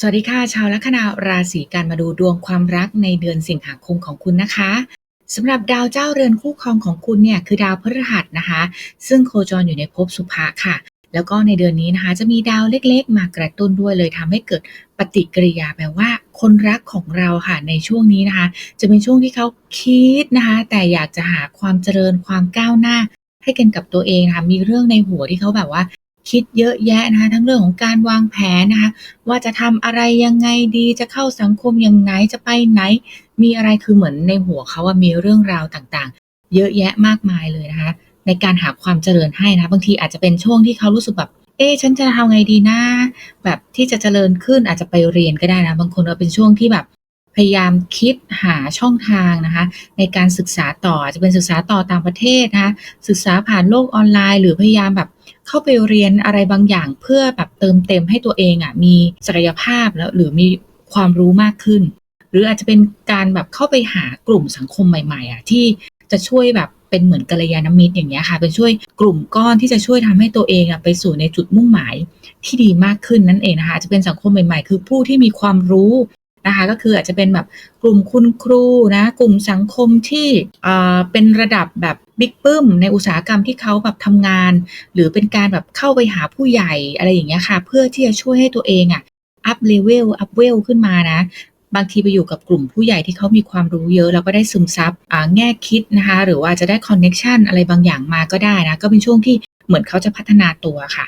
สวัสดีค่ะ ชาวลัคนาราศีกันมาดูดวงความรักในเดือนสิงหาคมของคุณนะคะสำหรับดาวเจ้าเรือนคู่ครองของคุณเนี่ยคือดาวพฤหัสนะคะ ซึ่งโคจรอยู่ในภพสุภะค่ะ แล้วก็ในเดือนนี้นะคะ จะมีดาวเล็กๆ มากระตุ้นด้วยเลยทำให้เกิดปฏิกิริยาแบบว่า คนรักของเราค่ะในช่วงนี้นะคะ จะเป็นช่วงที่เขาคิดนะคะ แต่อยากจะหาความเจริญความก้าวหน้า ให้กันกับตัวเองนะคะมีเรื่องในหัวที่เขาแบบว่า คิดเยอะแยะนะคะทั้งเรื่องของการวางแผนนะคะว่าจะทำอะไรยังไงดีจะเข้าสังคมยังไงจะไปไหน มีอะไรคือเหมือนในหัวเขาว่ามีเรื่องราวต่างๆ เยอะแยะมากมายเลยนะคะในการหาความเจริญให้นะบางทีอาจจะเป็นช่วงที่เขารู้สึกแบบเอ๊ฉันจะทำไงดีนะ แบบที่จะเจริญขึ้นอาจจะไปเรียนก็ได้นะ บางคนเราเป็นช่วงที่แบบพยายามคิดหาช่องทางนะคะ ในการศึกษาต่อจะเป็นศึกษาต่อต่างประเทศนะคะศึกษาผ่านโลกออนไลน์ หรือพยายามแบบ เข้าไปเรียนอะไรบางอย่างเพื่อแบบเติมเต็มให้ตัวเองอะมีศักยภาพแล้วหรือมีความรู้มากขึ้น หรืออาจจะเป็นการแบบเข้าไปหากลุ่มสังคมใหม่ๆอะที่จะช่วยแบบเป็นเหมือนกัลยาณมิตรอย่างเงี้ยค่ะ เป็นช่วยกลุ่มก้อนที่จะช่วยทำให้ตัวเองอะไปสู่ในจุดมุ่งหมายที่ดีมากขึ้นนั่นเองนะคะจะเป็นสังคมใหม่ๆ คือผู้ที่มีความรู้ นะคะก็คืออาจจะเป็นแบบกลุ่มคุณครูนะกลุ่มสังคมที่อ่าเป็นระดับแบบบิ๊กปึ้มในอุตสาหกรรมที่เขาแบบทำงาน หรือเป็นการแบบเข้าไปหาผู้ใหญ่อะไรอย่างเงี้ยค่ะ เพื่อที่จะช่วยให้ตัวเองอะอัพเลเวลอัพเวลขึ้นมานะบางทีไปอยู่กับกลุ่มผู้ใหญ่ที่เขามีความรู้เยอะแล้วก็ได้ซึมซับแง่คิดนะคะ หรือว่าจะได้คอนเน็ชันอะไรบางอย่างมาก็ได้นะ ก็เป็นช่วงที่เหมือนเขาจะพัฒนาตัวค่ะ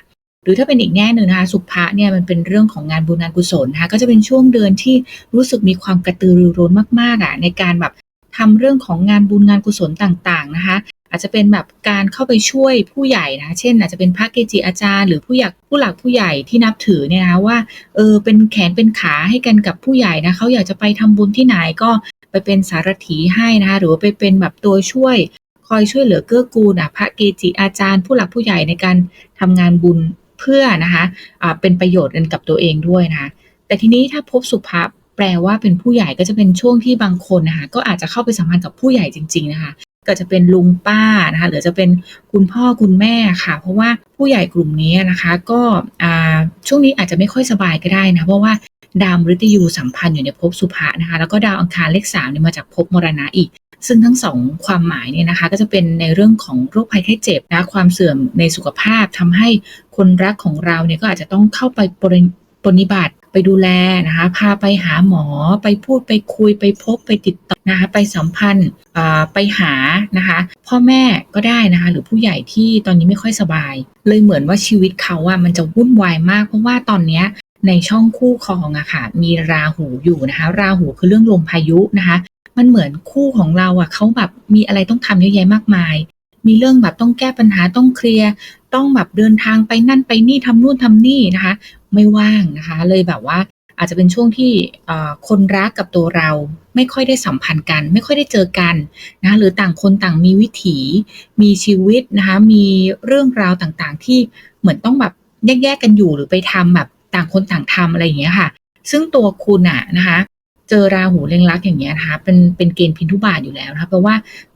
รือถ้าเป็นอีกแง่หนึ่งนะคะสุภะเนี่ยมันเป็นเรื่องของงานบุญงานกุศลนะคะก็จะเป็นช่วงเดือนที่รู้สึกมีความกระตือรือร้นมากๆอะในการแบบทำเรื่องของงานบุญงานกุศลต่างๆนะคะ อาจจะเป็นแบบการเข้าไปช่วยผู้ใหญ่นะเช่น อาจจะเป็นพระเกจิอาจารย์ หรือผู้ใหญ่ผู้หลักผู้ใหญ่ที่นับถือเนี่ยนะคะว่าเออเป็นแขนเป็นขาให้กันกับผู้ใหญ่นะเขาอยากจะไปทำบุญที่ไหนก็ไปเป็นสารถีให้นะคะหรือว่าไปเป็นแบบตัวช่วย คอยช่วยเหลือเกื้อกูลอะพระเกจิอาจารย์ ผู้หลักผู้ใหญ่ในการทำงานบุญ เพื่อนะคะะเป็นประโยชน์กันกับตัวเองด้วยนะคะแต่ทีนี้ถ้าพบสุภาพแปลว่าเป็นผู้ใหญ่ก็จะเป็นช่วงที่บางคนนะคะก็อาจจะเข้าไปสัมพันธ์กับผู้ใหญ่จริง ๆ นะคะก็จะเป็นลุงป้านะคะหรือจะเป็นคุณพ่อคุณแม่ค่ะ เพราะว่าผู้ใหญ่กลุ่มนี้นะคะ ก็ช่วงนี้อาจจะไม่ค่อยสบายก็ได้นะเพราะว่า ดาวมฤตยูสัมพันธ์อยู่ในภพสุภะนะคะ แล้วก็ดาวอังคารเลขสามเนี่ยมาจากภพมรณะอีก ซึ่งทั้งสองความหมายเนี่ยนะคะ ก็จะเป็นในเรื่องของโรคภัยไข้เจ็บนะความเสื่อมในสุขภาพทำให้คนรักของเราเนี่ยก็อาจจะต้องเข้าไปปริปฏิบัติไปดูแลนะคะ พาไปหาหมอไปพูดไปคุยไปพบไปติดต่อนะคะ ไปสัมพันธ์อ่าไปหานะคะ พ่อแม่ก็ได้นะคะ หรือผู้ใหญ่ที่ตอนนี้ไม่ค่อยสบาย เลยเหมือนว่าชีวิตเขาอะมันจะวุ่นวายมาก เพราะว่าตอนเนี้ย ในช่องคู่ครองอะค่ะมีราหูอยู่นะคะ ราหูคือเรื่องลมพายุนะคะ มันเหมือนคู่ของเราอะเขาแบบมีอะไรต้องทำเยอะแยะมากมาย มีเรื่องแบบต้องแก้ปัญหาต้องเคลียร์ต้องแบบเดินทางไปนั่นไปนี่ทำนู่นทำนี่นะคะ ไม่ว่างนะคะ เลยแบบว่าอาจจะเป็นช่วงที่คนรักกับตัวเราไม่ค่อยได้สัมพันธ์กัน ไม่ค่อยได้เจอกันนะหรือต่างคนต่างมีวิถีมีชีวิตนะคะมีเรื่องราวต่างๆ ที่เหมือนต้องแบบแยกๆกันอยู่หรือไปทำแบบ ต่างคนต่างทำอะไรอย่างเงี้ยค่ะ ซึ่งตัวคุณอะนะคะ เจอราหูเล็งลักอย่างเงี้ยนะคะ เป็นเป็นเกณฑ์พินทุบาทอยู่แล้วนะคะแปลว่า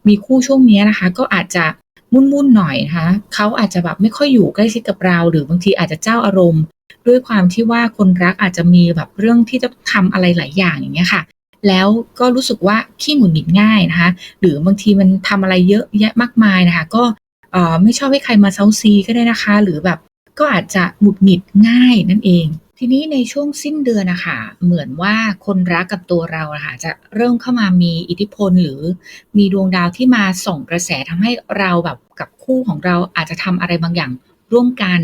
มีคู่ช่วงนี้นะคะ ก็อาจจะมุ่นๆหน่อยนะคะเขาอาจจะแบบไม่ค่อยอยู่ใกล้ชิดกับเรา หรือบางทีอาจจะเจ้าอารมณ์ ด้วยความที่ว่าคนรักอาจจะมีแบบเรื่องที่จะทำอะไรหลายอย่างอย่างเงี้ยค่ะแล้วก็รู้สึกว่าขี้หงุดหงิดง่ายนะคะ หรือบางทีมันทำอะไรเยอะแยะมากมายนะคะ ก็เออไม่ชอบให้ใครมาเซาซีก็ได้นะคะ หรือแบบ ก็อาจจะหงุดหงิดง่ายนั่นเอง ทีนี้ในช่วงสิ้นเดือนนะคะเหมือนว่าคนรักกับตัวเราอะค่ะจะเริ่มเข้ามามีอิทธิพลหรือมีดวงดาวที่มาส่งกระแสทำให้เราแบบกับคู่ของเราอาจจะทำอะไรบางอย่างร่วมกัน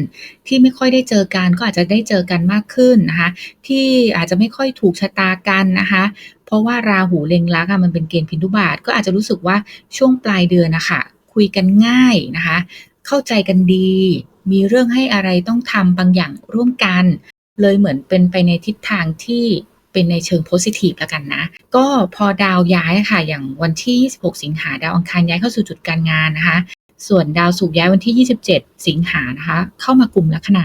ที่ไม่ค่อยได้เจอกันก็อาจจะได้เจอกันมากขึ้นนะคะที่อาจจะไม่ค่อยถูกชะตากันนะคะเพราะว่าราหูเล็งลักอะมันเป็นเกณฑ์พินทุบาทก็อาจจะรู้สึกว่าช่วงปลายเดือนนะคะคุยกันง่ายนะคะเข้าใจกันดี มีเรื่องให้อะไรต้องทำบางอย่างร่วมกัน เลยเหมือนเป็นไปในทิศทางที่เป็นในเชิงโพซิทีฟแล้วกันนะ ก็พอดาวย้ายค่ะ อย่างวันที่ 26 สิงหาดาวอังคารย้ายเข้าสู่จุดการงานนะคะ ส่วนดาวศุกร์ย้ายวันที่ 27 สิงหานะคะ เข้ามากลุ่มลัคนา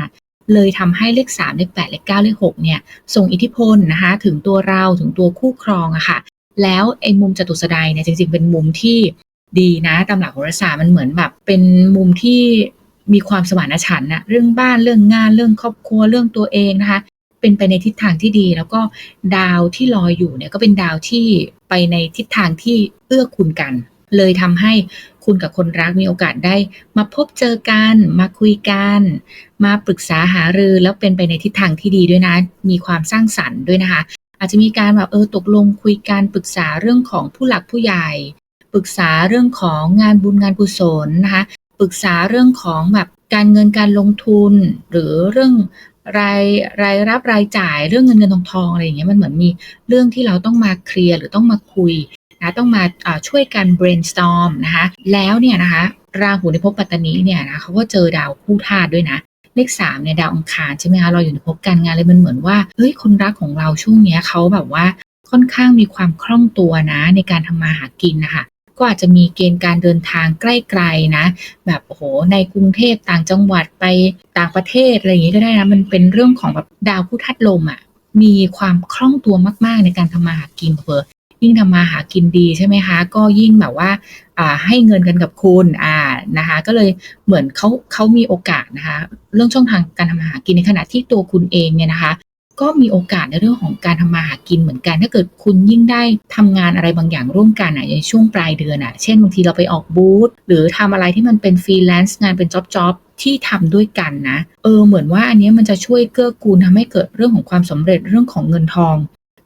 เลยทำให้เลข 3 เลข 8 เลข 9 เลข 6 เนี่ย ส่งอิทธิพลนะคะ ถึงตัวเราถึงตัวคู่ครองอะค่ะ แล้วไอ้มุมจตุสดายเนี่ยจริงๆ เป็นมุมที่ดีนะตามหลักโหราศาสตร์มันเหมือนแบบเป็นมุมที่ มีความสมานฉันท์นะเรื่องบ้านเรื่องงานเรื่องครอบครัวเรื่องตัวเองนะคะ เป็นไปในทิศทางที่ดี แล้วก็ดาวที่ลอยอยู่เนี่ยก็เป็นดาวที่ไปในทิศทางที่เอื้อคุณกัน เลยทำให้คุณกับคนรักมีโอกาสได้ มาพบเจอกัน มาคุยกัน มาปรึกษาหารือแล้วเป็นไปในทิศทางที่ดีด้วยนะ มีความสร้างสรรค์ด้วยนะคะ อาจจะมีการแบบเออตกลงคุยกันปรึกษาเรื่องของผู้หลักผู้ใหญ่ ปรึกษาเรื่องของงานบุญงานกุศลนะคะ ปรึกษาเรื่องของแบบการเงินการลงทุน หรือเรื่องรายรายรับรายจ่ายเรื่องเงินเงินทองทองอะไรอย่างเงี้ยมันเหมือนมีเรื่องที่เราต้องมาเคลียร์หรือต้องมาคุยนะต้องมาช่วยกัน brainstorm นะคะแล้วเนี่ยนะคะราหูในภพปัตตานีเนี่ยนะเขาก็เจอดาวคู่ธาตุด้วยนะเลขสามเนี่ยดาวอังคารใช่ไหมคะเราอยู่ในภพการงานเลยมันเหมือนว่าเฮ้ยคนรักของเราช่วงเนี้ยเขาแบบว่าค่อนข้างมีความคล่องตัวนะในการทำมาหากินนะคะ ก็อาจจะมีเกณฑ์การเดินทางใกล้ๆนะ แบบโอ้โหในกรุงเทพต่างจังหวัดไปต่างประเทศอะไรอย่างนี้ก็ได้นะมันเป็นเรื่องของแบบดาวผู้ทัดลมอะ่ะมีความคล่องตัวมากๆในการทำมาหากินเพอยิ่งทำมาหากินดีใช่ไหมคะ ก็ยิ่งแบบว่าอ่าให้เงินกันกับคุณอ่านะคะ ก็เลยเหมือนเขาเขามีโอกาสนะคะ เรื่องช่องทางการทำมาหากินในขณะที่ตัวคุณเองเนี่ยนะคะ ก็มีโอกาสในเรื่องของการทำมาหากินเหมือนกัน ถ้าเกิดคุณยิ่งได้ทำงานอะไรบางอย่างร่วมกันอะในช่วงปลายเดือนอะ เช่นบางทีเราไปออกบูธหรือทำอะไรที่มันเป็นฟรีแลนซ์งานเป็นจ็อบจ็อบที่ทำด้วยกันนะ เออ เหมือนว่าอันนี้มันจะช่วยเกื้อกูลทำให้เกิดเรื่องของความสำเร็จเรื่องของเงินทอง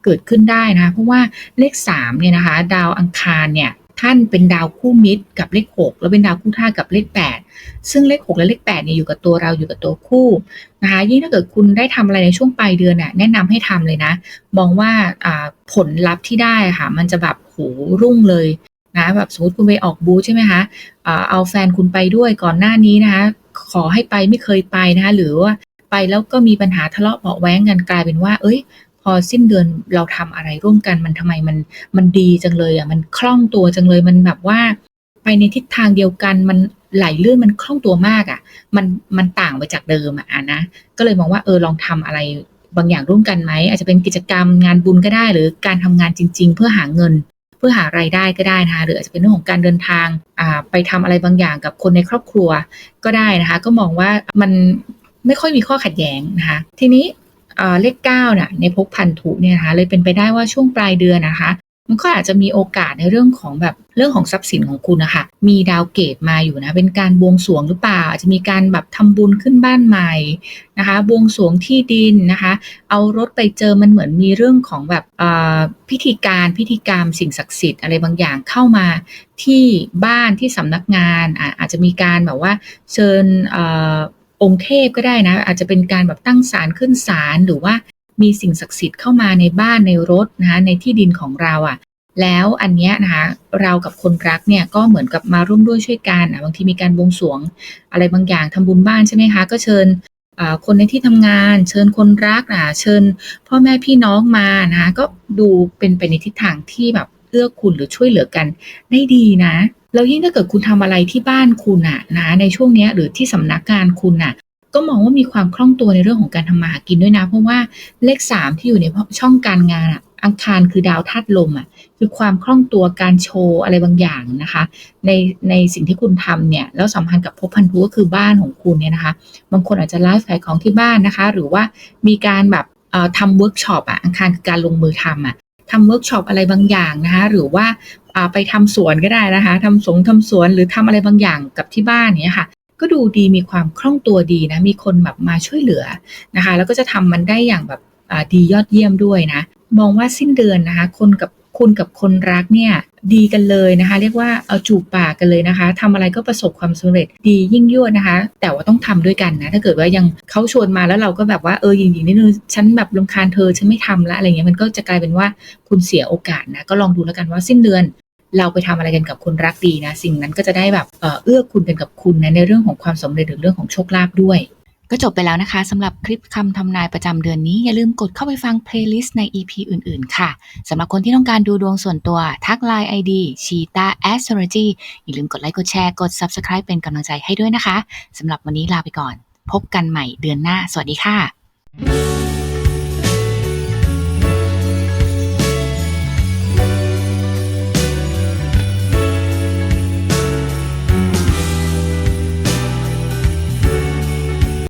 เกิดขึ้นได้นะ เพราะว่าเลข3เนี่ยนะคะ ดาวอังคารเนี่ย ท่านเป็นดาวคู่มิตรกับเลข 6 แล้วเป็นดาวคู่ธาตุกับเลข 8 ซึ่งเลข 6 และเลข8เนี่ยอยู่กับตัวเราอยู่กับตัวคู่นะคะยิ่งถ้าเกิดคุณได้ทำอะไรในช่วงปลายเดือนน่ะแนะนำให้ทำเลยนะ มองว่าผลลัพธ์ที่ได้ค่ะมันจะแบบโหรุ่งเลยนะแบบสมมติคุณไปออกบูธใช่ไหมคะเอาแฟนคุณไปด้วยก่อนหน้านี้นะคะขอให้ไปไม่เคยไปนะคะหรือว่าไปแล้วก็มีปัญหาทะเลาะเบาแว้งกันกลายเป็นว่า เอ้ย อสิ้นเดือนเราทำอะไรร่วมกันมันทำไมมันมันดีจังเลยอะมันคล่องตัวจังเลยมันแบบว่า ไปในทิศทางเดียวกันมันไหลลื่นมันคล่องตัวมากอะ มันมันต่างไปจากเดิมอะนะก็เลยมองว่าเออลองทำอะไรบางอย่างร่วมกันไหมอาจจะเป็นกิจกรรมงานบุญก็ได้ หรือการทำงานจริง ๆ เพื่อหาเงิน เพื่อหารายได้ก็ได้นะคะหรืออาจจะเป็นเรื่องของการเดินทางอ่าไปทำอะไรบางอย่างกับคนในครอบครัวก็ได้นะคะ ก็มองว่ามันไม่ค่อยมีข้อขัดแย้งนะคะ ทีนี้ เลข9น่ะในภพพันธุเนี่ยนะคะเลยเป็นไปได้ว่าช่วงปลายเดือนนะคะ มันก็อาจจะมีโอกาสในเรื่องของแบบเรื่องของทรัพย์สินของคุณนะคะมีดาวเกตมาอยู่นะเป็นการบวงสรวงหรือเปล่า อาจจะมีการแบบทำบุญขึ้นบ้านใหม่นะคะ บวงสรวงที่ดินนะคะ เอารถไปเจอมันเหมือนมีเรื่องของแบบพิธีการพิธีกรรมสิ่งศักดิ์สิทธิ์อะไรบางอย่างเข้ามาที่บ้านที่สำนักงานอาจจะมีการแบบว่าเชิญ องค์เทพก็ได้นะ อาจจะเป็นการแบบตั้งศาลขึ้นศาลหรือว่ามีสิ่งศักดิ์สิทธิ์เข้ามาในบ้านในรถนะคะในที่ดินของเราอะ่ะ แล้วอันเนี้ยนะคะเรากับคนรักเนี่ยก็เหมือนกับมาร่วมด้วยช่วยกันบางทีมีการบวงสรวง อะไรบางอย่างทำบุญบ้านใช่ไหมคะ ก็เชิญคนในที่ทำงาน เชิญคนรักนะเชิญพ่อแม่พี่น้องมานะคะก็ดูเป็นไปในทิศทางที่แบบเอื้อคุณหรือช่วยเหลือกันได้ดีนะ แล้วยิ่งถ้าเกิดคุณทำอะไรที่บ้านคุณอะนะในช่วงนี้หรือที่สำนักงานคุณอะก็มองว่ามีความคล่องตัวในเรื่องของการทำมาหากินด้วยนะ เพราะว่าเลขสามที่อยู่ในช่องการงานอะอังคารคือดาวธาตุลมอะคือความคล่องตัวการโชว์อะไรบางอย่างนะคะ ในในสิ่งที่คุณทำเนี่ยแล้วสัมพันธ์กับภพพันธุก็คือบ้านของคุณเนี่ยนะคะ บางคนอาจจะไลฟ์ขายของที่บ้านนะคะ หรือว่ามีการแบบทำเวิร์กช็อปอะอังคารคือการลงมือทำอะ ทำเวิร์กช็อปอะไรบางอย่างนะคะหรือว่าไปทำสวนก็ได้นะคะทำสงทำสวนหรือทำอะไรบางอย่างกับที่บ้านเนี่ยค่ะ ก็ดูดีมีความคล่องตัวดีนะมีคนแบบมาช่วยเหลือนะคะ แล้วก็จะทำมันได้อย่างแบบดียอดเยี่ยมด้วยนะ มองว่าสิ้นเดือนนะคะ คนกับคุณกับคนรักเนี่ย ดีกันเลยนะคะ เรียกว่าเอาจูบปากกันเลยนะคะทำอะไรก็ประสบความสำเร็จดียิ่งยวดนะคะ แต่ว่าต้องทำด้วยกันนะ ถ้าเกิดว่ายังเขาชวนมาแล้วเราก็แบบว่าเออยิงๆนิดนึงฉันแบบลำคาญเธอฉันไม่ทำละอะไรเงี้ยมันก็จะกลายเป็นว่าคุณเสียโอกาสนะ ก็ลองดูแล้วกันว่าสิ้นเดือนเราไปทำอะไรกันกับคนรักดีนะ สิ่งนั้นก็จะได้แบบเอื้อคุณกันกับคุณนะในเรื่องของความสำเร็จหรือเรื่องของโชคลาภด้วย ก็จบไปแล้วนะคะสำหรับคลิปคำทำนายประจำเดือนนี้ อย่าลืมกดเข้าไปฟังเพลย์ลิสต์ใน EP อื่น ๆ ค่ะสำหรับคนที่ต้องการดูดวงส่วนตัวทักไลน์ ID Cheetah Astrology อย่าลืมกดไลค์กดแชร์กด Subscribe เป็นกำลังใจให้ด้วยนะคะสำหรับวันนี้ลาไปก่อน พบกันใหม่เดือนหน้า สวัสดีค่ะ